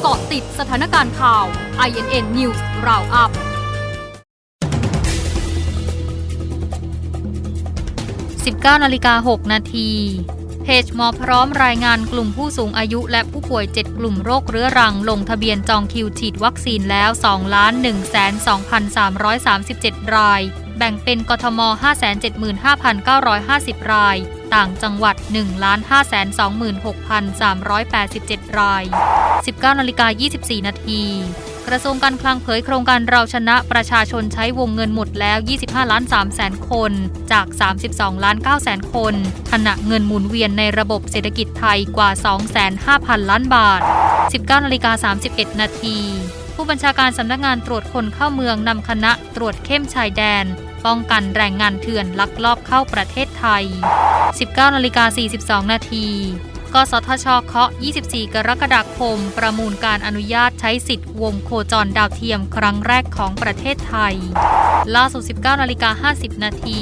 เกาะติดสถานการณ์ข่าว INN News Roundup 19นาฬิกา6นาทีเพจหมอพร้อมรายงานกลุ่มผู้สูงอายุและผู้ป่วย 7 กลุ่มโรคเรื้อรังลงทะเบียนจองคิวฉีดวัคซีนแล้ว2 1 2 3 3 7 ราย แบ่งเป็นกทม 575,950 ราย ต่างจังหวัด 1 526,387 ราย 19นาฬิกา24 นาที กระทรวงการคลังเผยโครงการเราชนะประชาชนใช้วงเงินหมดแล้ว 25 ล้าน3แสนคน จาก 32 ล้าน9แสนคน ขณะเงินหมุนเวียนในระบบเศรษฐกิจไทยกว่า 25,000ล้านบาท 19นาฬิกา31 นาที ผู้บัญชาการสำนักงานตรวจคนเข้าเมืองนำคณะตรวจเข้มชายแดน ป้องกันแรงงานเถื่อนลักลอบเข้าประเทศไทย 19นาฬิกา42 นาทีกสทชเคาะ 24 กรกฎาคม ประมูลการอนุญาตใช้สิทธิ์วงโคจรดาวเทียมครั้งแรกของประเทศไทย ล่าสุด 19 นาฬิกา 50 นาที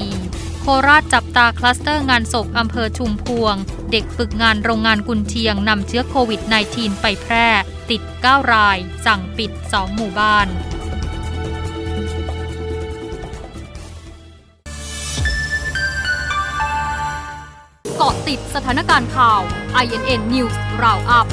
โคราชจับตาคลัสเตอร์งานศพอำเภอชุมพวง เด็กฝึกงานโรงงานกุนเชียงนำเชื้อโควิด -19 ไปแพร่ ติด 9 ราย สั่งปิด 2 หมู่บ้าน เกาะติดสถานการณ์ข่าว INN News Roundup